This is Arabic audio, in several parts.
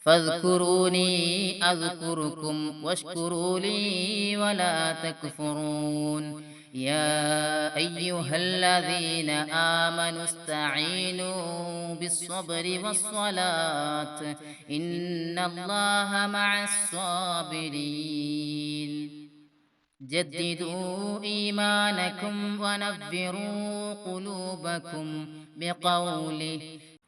فاذكروني أذكركم واشكروا لي ولا تكفرون. يا أيها الذين آمنوا استعينوا بالصبر والصلاة. إن الله مع الصابرين. جددوا إيمانكم ونفروا قلوبكم بقوله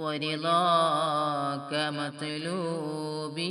ورضاك مطلوبي.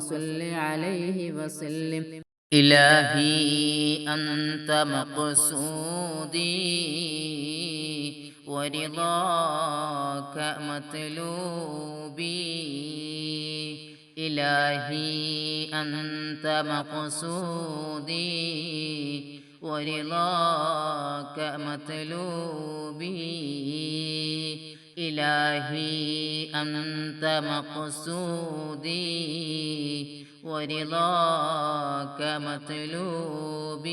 صل عليه وسلم. إلهي أنت مقصودي ورضاك مطلوبي. إلهي أنت مقصودي ورضاك مطلوبي. إلهي أنت مقصودي ورضاك مطلوبي.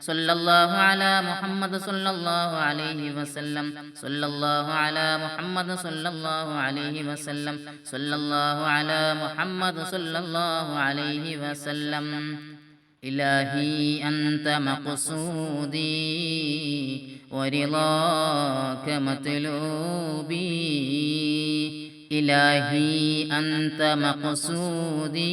صلى الله على محمد صلى الله عليه وسلم صلى الله على محمد صلى الله عليه وسلم صلى الله على محمد صلى الله عليه وسلم إلهي أنت مقصودي ورضاك مطلوبي إلهي أنت مقصودي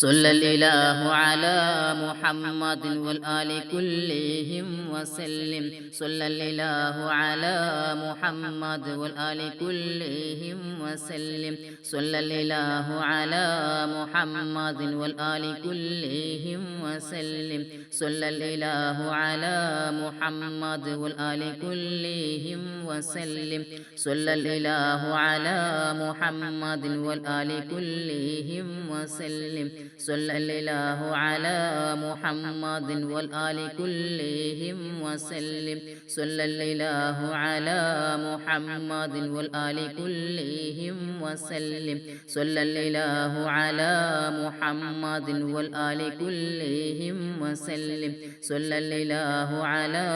صلى الإله على محمد والآل كلهم وسلم صلى الإله على محمد والآل كلهم وسلم صلى الإله على محمد والآل كلهم وسلم صلى الإله على محمد والآل كلهم وسلم صلى الإله على محمد والآل كلهم وسلم صلى الإله على محمد والآل كلهم وسلم صلى الإله على محمد والآل كلهم وسلم صلى الإله على محمد والآل كلهم وسلم صلى الإله على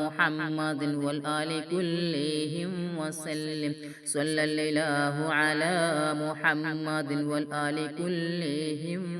محمد والآل كلهم وسلم صلى الإله على محمد والآل كلهم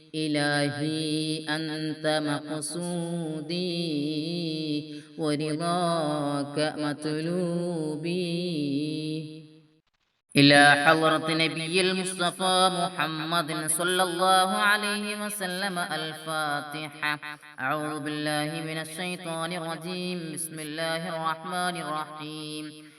إلهي أنت مقصودي ورضاك مطلوبي. إلى حضرة نبي المصطفى محمد صلى الله عليه وسلم الفاتحة. أعوذ بالله من الشيطان الرجيم. بسم الله الرحمن الرحيم.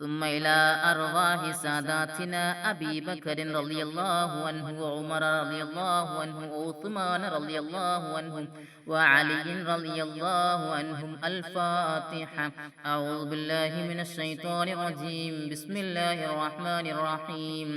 ثم إلى أرواح ساداتنا أبي بكر رضي الله عنه وعمر رضي الله عنه وعثمان رضي الله عنه وعلي رضي الله عنهم الفاتحة. أعوذ بالله من الشيطان الرجيم. بسم الله الرحمن الرحيم.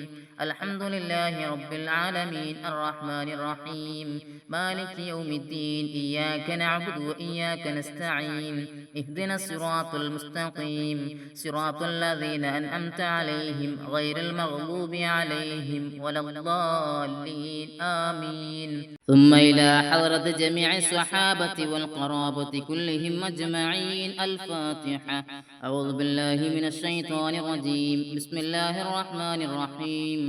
الحمد لله رب العالمين الرحمن الرحيم. مالك يوم الدين إياك نعبد وإياك نستعين. اهدنا الصراط المستقيم. صراط الذين أنعمت عليهم غير المغضوب عليهم ولا الضالين. آمين. ثم إلى حضرة جميع الصحابة والقرابة كلهم أجمعين. الفاتحة. أعوذ بالله من الشيطان الرجيم. بسم الله الرحمن الرحيم.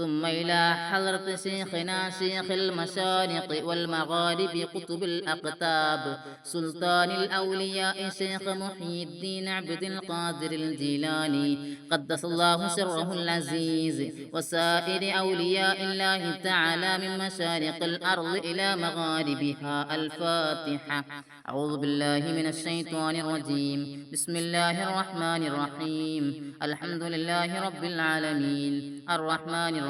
ثم إلى حضرة شيخنا شيخ المشارق والمغارب قطب الأقطاب سلطان الأولياء شيخ محي الدين عبد القادر الجيلاني قدس الله سره العزيز وسائر أولياء الله تعالى من مشارق الأرض إلى مغاربها الفاتحة. أعوذ بالله من الشيطان الرجيم. بسم الله الرحمن الرحيم. الحمد لله رب العالمين. الرحمن الرحيم.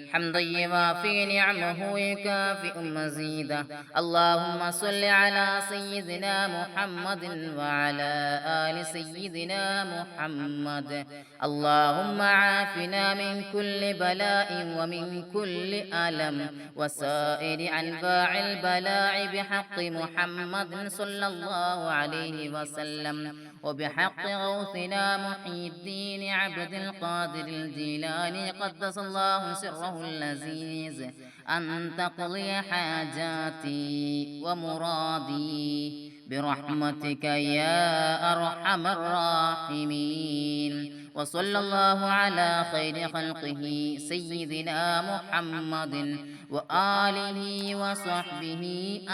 حمدا يوافي نعمه يكافئ مزيدا. اللهم صل على سيدنا محمد وعلى آل سيدنا محمد. اللهم عافنا من كل بلاء ومن كل ألم. وسائر أنواع البلاء بحق محمد صلى الله عليه وسلم. وبحق غوثنا محي الدين عبد القادر الجيلاني. قدس الله سره اللذيذ أن تقضي حاجاتي ومرادي برحمتك يا أرحم الراحمين. وصلى الله على خير خلقه سيدنا محمد وآله وصحبه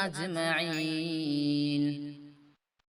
أجمعين.